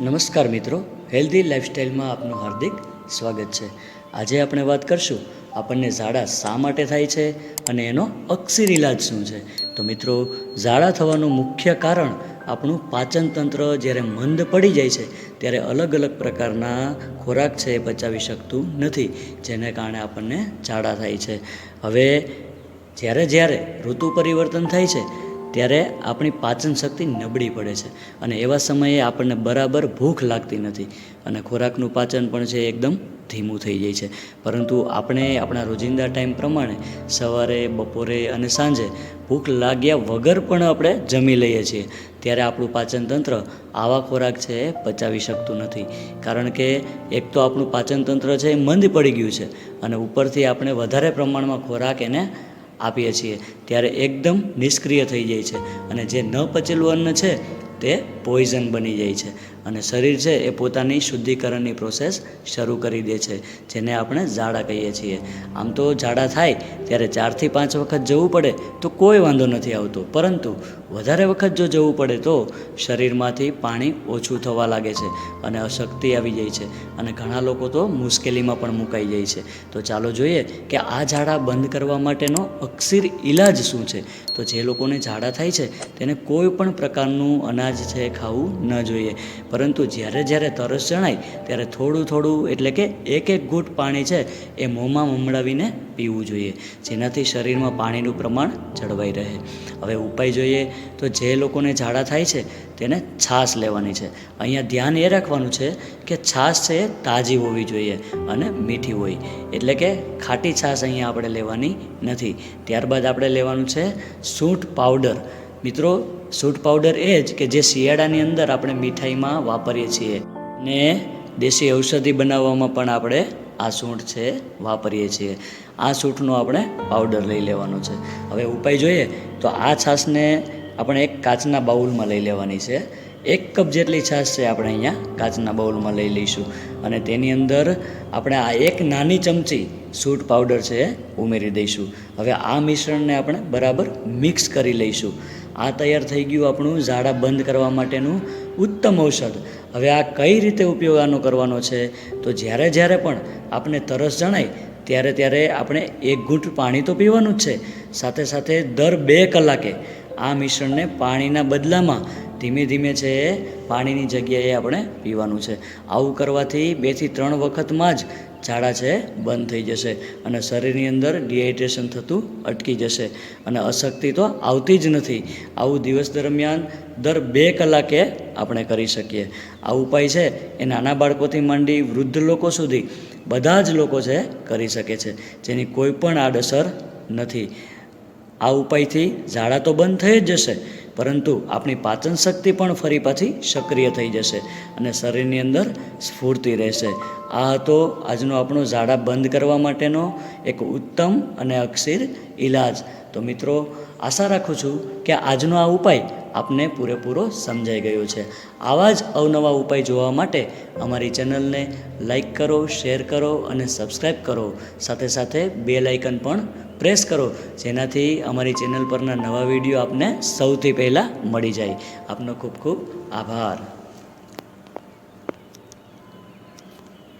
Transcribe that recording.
નમસ્કાર મિત્રો, હેલ્ધી લાઇફસ્ટાઈલમાં આપનું હાર્દિક સ્વાગત છે. આજે આપણે વાત કરશું આપણને ઝાડા શા માટે થાય છે અને એનો અક્ષીર ઇલાજ શું છે. તો મિત્રો, ઝાડા થવાનું મુખ્ય કારણ આપણું પાચન તંત્ર જ્યારે મંદ પડી જાય છે, ત્યારે અલગ અલગ પ્રકારના ખોરાક છે એ પચાવી શકતું નથી, જેને કારણે આપણને ઝાડા થાય છે. હવે, જ્યારે જ્યારે ઋતુ પરિવર્તન થાય છે ત્યારે આપણી પાચન શક્તિ નબળી પડે છે. અને એવા સમયે આપણને બરાબર ભૂખ લાગતી નથી. અને ખોરાકનું પાચન પણ છે એકદમ ધીમું થઈ જાય છે. પરંતુ આપણે આપણા રોજિંદા ટાઈમ પ્રમાણે સવારે, બપોરે અને સાંજે ભૂખ લાગ્યા વગર પણ આપણે જમી લઈએ છીએ. ત્યારે આપણું પાચન તંત્ર આવા ખોરાક છે એ પચાવી શકતું નથી. કારણ કે એક તો આપણું પાચનતંત્ર છે એ મંદ પડી ગયું છે. અને ઉપરથી આપણે વધારે પ્રમાણમાં ખોરાક એને આપીએ છીએ, ત્યારે એકદમ નિષ્ક્રિય થઈ જાય છે. અને જે ન પચેલું અન્ન છે, તે પોઈઝન બની જાય છે. અને શરીર છે એ પોતાની શુદ્ધિકરણની પ્રોસેસ શરૂ કરી દે છે, જેને આપણે ઝાડા કહીએ છીએ. આમ તો ઝાડા થાય ત્યારે ચારથી પાંચ વખત જવું પડે તો કોઈ વાંધો નથી આવતો. પરંતુ વધારે વખત જો જવું પડે તો શરીરમાંથી પાણી ઓછું થવા લાગે છે અને અશક્તિ આવી જાય છે અને ઘણા લોકો તો મુશ્કેલીમાં પણ મુકાઈ જાય છે. તો ચાલો જોઈએ કે આ ઝાડા બંધ કરવા માટેનો અક્ષીર ઈલાજ શું છે? તો જે લોકોને ઝાડા થાય છે તેને કોઈ પણ પ્રકારનું અનાજ છે ખાવું ન જોઈએ. પરંતુ જ્યારે જ્યારે તરસ જણાય, ત્યારે થોડું થોડું એટલે કે એક એક ઘૂંટ પાણી છે એ મોંમાં મમડાવીને પીવું જોઈએ, જેનાથી શરીરમાં પાણીનું પ્રમાણ જળવાઈ રહે. હવે ઉપાય જોઈએ તો જે લોકોને ઝાડા થાય છે, તેને છાશ લેવાની છે. અહીંયા ધ્યાન એ રાખવાનું છે કે છાશ છે એ તાજી હોવી જોઈએ અને મીઠી હોય. એટલે કે ખાટી છાશ અહીંયા આપણે લેવાની નથી. ત્યારબાદ આપણે લેવાનું છે સૂંઠ પાવડર. મિત્રો, સૂટ પાવડર એ જ કે જે શિયાળાની અંદર આપણે મીઠાઈમાં વાપરીએ છીએ. ને દેશી ઔષધિ બનાવવામાં પણ આપણે આ સૂંઠ છે, વાપરીએ છીએ. આ સૂંઠનો આપણે પાવડર લઈ લેવાનો છે. હવે ઉપાય જોઈએ, તો આ છાશને આપણે એક કાચના બાઉલમાં લઈ લેવાની છે. એક કપ જેટલી છાશ છે આપણે અહીંયા કાચના બાઉલમાં લઈ લઈશું. અને તેની અંદર આપણે આ એક નાની ચમચી સૂટ પાવડર છે ઉમેરી દઈશું. હવે આ મિશ્રણને આપણે બરાબર મિક્સ કરી લઈશું. આ તૈયાર થઈ ગયું આપણું ઝાડા બંધ કરવા માટેનું ઉત્તમ ઔષધ. હવે આ કઈ રીતે ઉપયોગ આનો કરવાનો છે? તો જ્યારે જ્યારે પણ આપણે તરસ જણાય, ત્યારે ત્યારે આપણે એક ઘૂંટ પાણી તો પીવાનું જ છે. સાથે સાથે દર બે કલાકે આ મિશ્રણને પાણીના બદલામાં ધીમે ધીમે છે એ પાણીની જગ્યાએ આપણે પીવાનું છે. આવું કરવાથી બેથી ત્રણ વખતમાં જ ઝાડા છે, બંધ થઈ જશે અને શરીરની અંદર ડિહાઇડ્રેશન થતું અટકી જશે અને અશક્તિ તો આવતી જ નથી. આવું દિવસ દરમિયાન દર બે કલાકે આપણે કરી શકીએ. આ ઉપાય છે એ નાના બાળકોથી માંડી વૃદ્ધ લોકો સુધી બધા જ લોકો છે કરી શકે છે, જેની કોઈ પણ આડઅસર નથી. આ ઉપાયથી ઝાડા તો બંધ થઈ જ જશે પરંતુ આપણી પાચન શક્તિ પણ ફરી પાછી સક્રિય થઈ જશે અને શરીરની અંદર સ્ફૂર્તિ રહેશે. આ હતો આજનો આપણો ઝાડા બંધ કરવા માટેનો એક ઉત્તમ અને અક્ષીર ઈલાજ. તો મિત્રો, આશા રાખું છું કે આજનો આ ઉપાય આપને પૂરેપૂરો સમજાઈ ગયો છે. આવા જ અવનવા ઉપાય જોવા માટે અમારી ચેનલને લાઈક કરો, શેર કરો અને સબસ્ક્રાઈબ કરો. સાથે સાથે બે લાઇકન પણ પ્રેસ કરો, જેનાથી અમારી ચેનલ પરના નવા વીડિયો આપને સૌથી પહેલાં મળી જાય. આપનો ખૂબ ખૂબ આભાર.